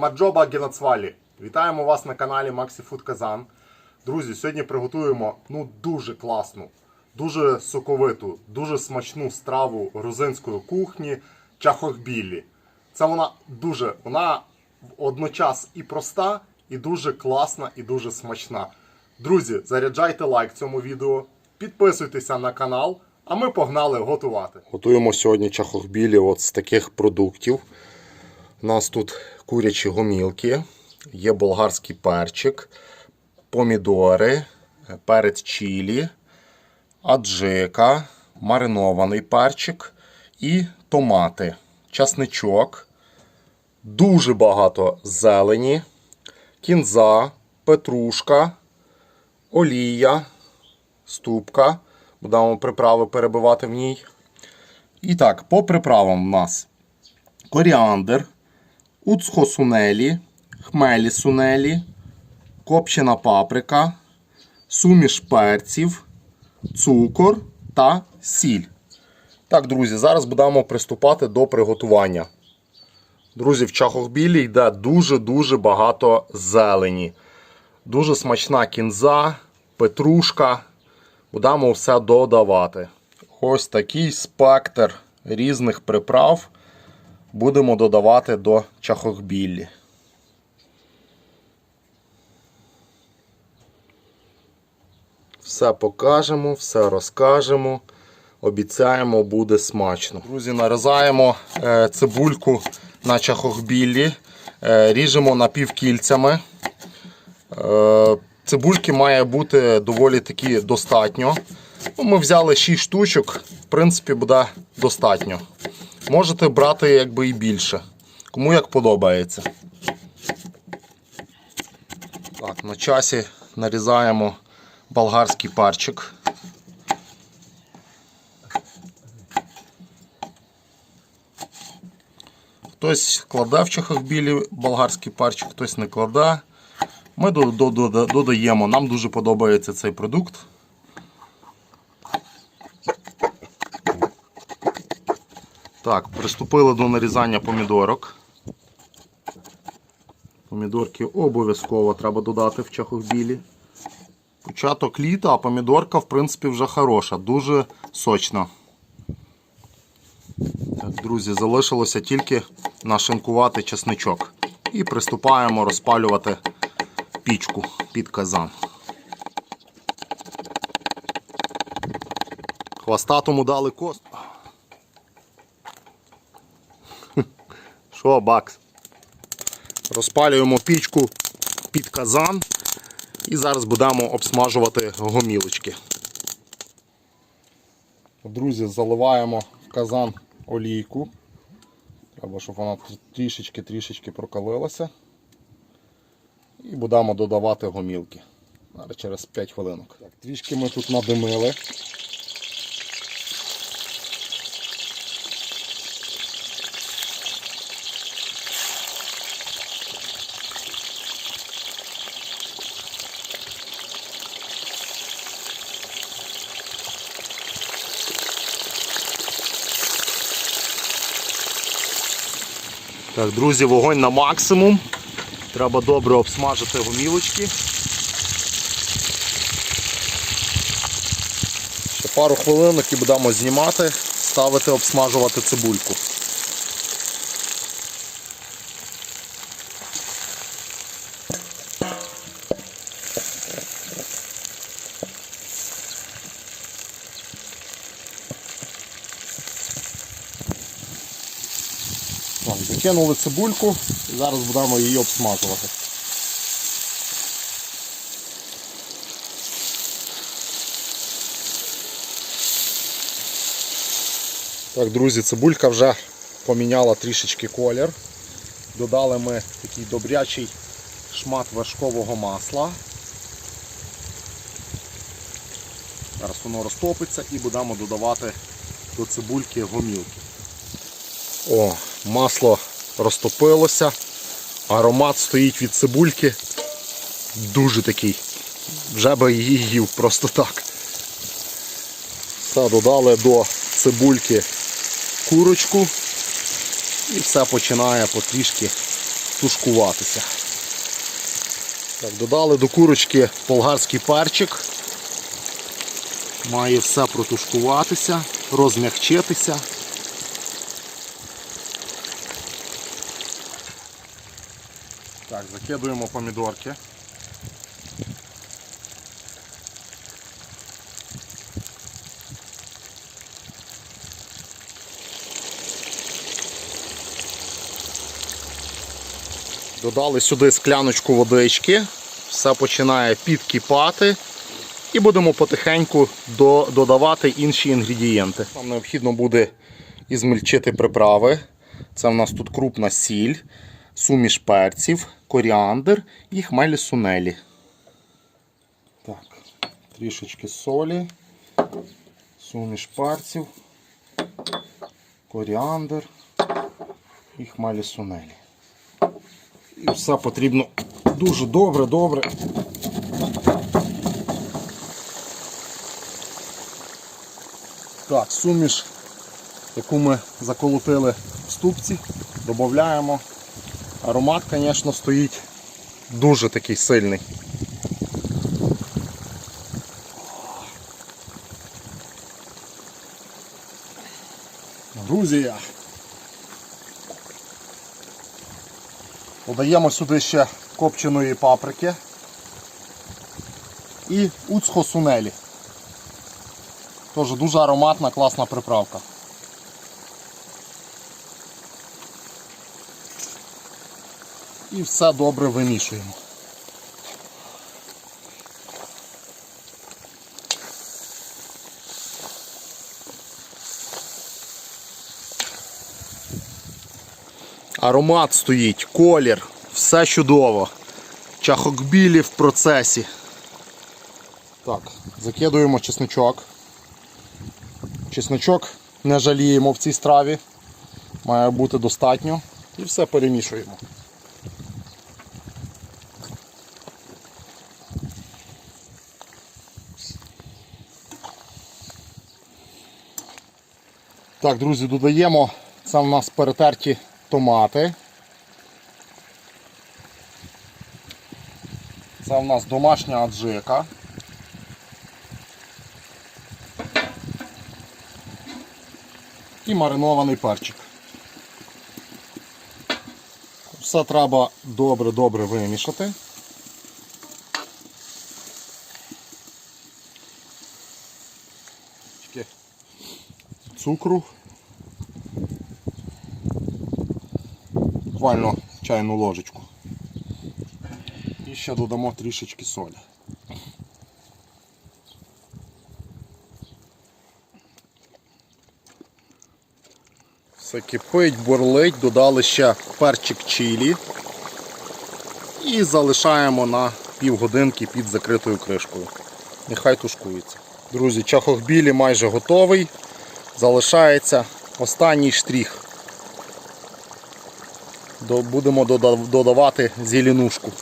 Гамаджоба Генацвалі. Вітаємо вас на каналі Maxi Food Kazan. Друзі, сьогодні приготуємо ну дуже класну, дуже соковиту, дуже смачну страву грузинської кухні чахохбілі. Це вона дуже, вона одночас і проста, і дуже класна, і дуже смачна. Друзі, заряджайте лайк цьому відео, підписуйтеся на канал, а ми погнали готувати. Готуємо сьогодні чахохбілі от з таких продуктів. У нас тут курячі гомілки, є болгарський перчик, помідори, перець чилі, аджика, маринований перчик і томати, часничок, дуже багато зелені, кінза, петрушка, олія, ступка. Будемо приправи перебивати в ній. І так, по приправам у нас коріандр, уцхо-сунелі, хмелі сунелі, копчена паприка, суміш перців, цукор та сіль. Так, друзі, зараз будемо приступати до приготування. Друзі, в чахохбілі йде дуже-дуже багато зелені. Дуже смачна кінза, петрушка. Будемо все додавати. Ось такий спектр різних приправ будемо додавати до чахохбіллі. Все покажемо, все розкажемо. Обіцяємо, буде смачно. Друзі, нарізаємо е, цибульку на чахохбіллі, е, ріжемо напівкільцями. Е, цибульки має бути доволі таки достатньо. Ну, Ми взяли 6 штучок, в принципі, буде достатньо. Можете брати якби і більше. Кому як подобається. Так, на часі нарізаємо болгарський парчик. Хтось кладе в чахохбілі болгарський парчик, хтось не кладе. Ми до- до- до- додаємо. Нам дуже подобається цей продукт. Так, приступили до нарізання помідорок. Помідорки обов'язково треба додати в чахохбілі. Початок літа, а помідорка, в принципі, вже хороша, дуже сочна. Так, друзі, залишилося тільки нашинкувати чесничок. І приступаємо розпалювати пічку під казан. Хвостатому дали кост. Що, бакс? Розпалюємо пічку під казан і зараз будемо обсмажувати гомілочки. Друзі, заливаємо в казан олійку. Треба, щоб вона трішечки-трішечки прокалилася. І будемо додавати гомілки. Зараз через 5 хвилинок. Так, трішки ми тут надимили. Так, друзі, вогонь на максимум. Треба добре обсмажити гомілочки. Ще пару хвилинок і будемо знімати, ставити, обсмажувати цибульку. Так, закинули цибульку і зараз будемо її обсмажувати. Так, друзі, цибулька вже поміняла трішечки колір. Додали ми такий добрячий шмат вершкового масла. Зараз воно розтопиться і будемо додавати до цибульки гомілки. О, масло розтопилося, аромат стоїть від цибульки. Дуже такий. Вже би її їв просто так. Все, додали до цибульки курочку і все починає потрішки тушкуватися. Так, Додали до курочки болгарський перчик. Має все протушкуватися, розмягчитися. Так, закидуємо помідорки. Додали сюди скляночку водички, все починає підкипати і будемо потихеньку до- додавати інші інгредієнти. Нам необхідно буде ізмельчити приправи. Це в нас тут крупна сіль, суміш перців, коріандр і хмелі сунелі. Так, трішечки солі, суміш перців, коріандр і хмелі сунелі. І все потрібно дуже добре, добре. Так, суміш, яку ми заколотили в ступці, додаємо. Аромат, звісно, стоїть дуже такий сильний. Грузія. Додаємо сюди ще копченої паприки і уцхо сунелі. Теж дуже ароматна, класна приправка. І все добре вимішуємо. Аромат стоїть, колір, все чудово. Чахокбілі в процесі. Так, закидуємо чесничок. Чесничок не жаліємо в цій страві. Має бути достатньо. І все перемішуємо. Так, друзі, додаємо. Це в нас перетерті томати. Це в нас домашня аджика. І маринований перчик. Все треба добре-добре вимішати. Цукру. Буквально чайну ложечку. І ще додамо трішечки солі. Все кипить, бурлить, додали ще перчик чилі і залишаємо на півгодинки під закритою кришкою. Нехай тушкується. Друзі, чахохбілі майже готовий. Залишається останній штрих. Будемо додавати зеленушку.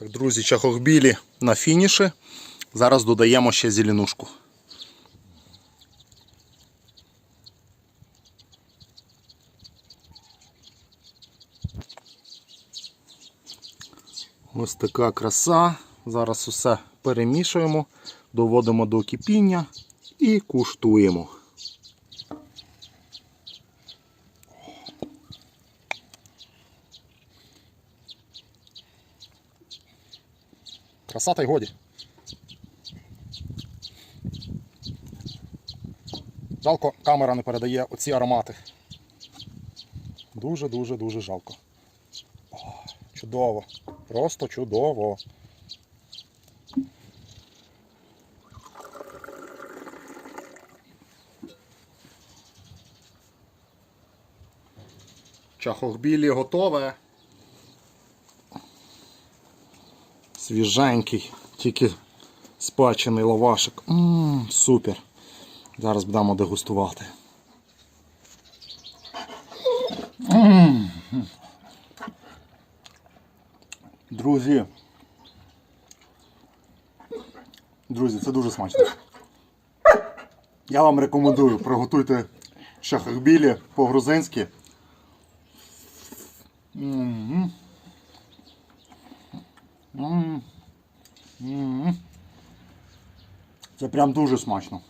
Друзі, чахохбілі на фініші. Зараз додаємо ще зеленушку. Ось така краса. Зараз усе перемішуємо, доводимо до кипіння і куштуємо. Краса та й годі. Жалко, камера не передає оці аромати. Дуже-дуже дуже жалко. О, чудово. Просто чудово. Чахохбілі готове. Свіженький, тільки спечений лавашик. Ммм, супер. Зараз будемо дегустувати. М. Друзі. Друзі, це дуже смачно. Я вам рекомендую, приготуйте шахахбілі по-грузинськи. Це прям дуже смачно.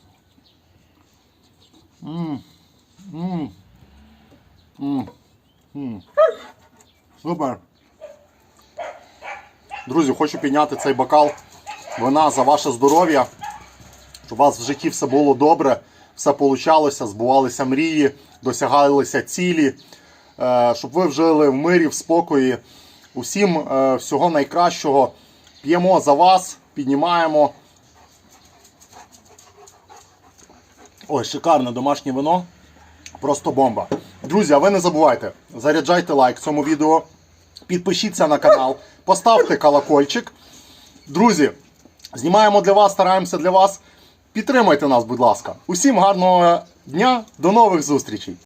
Супер. Друзі, хочу підняти цей бокал вина за ваше здоров'я. Щоб у вас в житті все було добре, все получалося, збувалися мрії, досягалися цілі, щоб ви жили в мирі, в спокої. Усім е, всього найкращого. П'ємо за вас, піднімаємо. Ой, шикарне домашнє вино. Просто бомба. Друзі, а ви не забувайте, заряджайте лайк цьому відео, підпишіться на канал, поставте колокольчик. Друзі, знімаємо для вас, стараємося для вас. Підтримайте нас, будь ласка. Усім гарного дня, до нових зустрічей!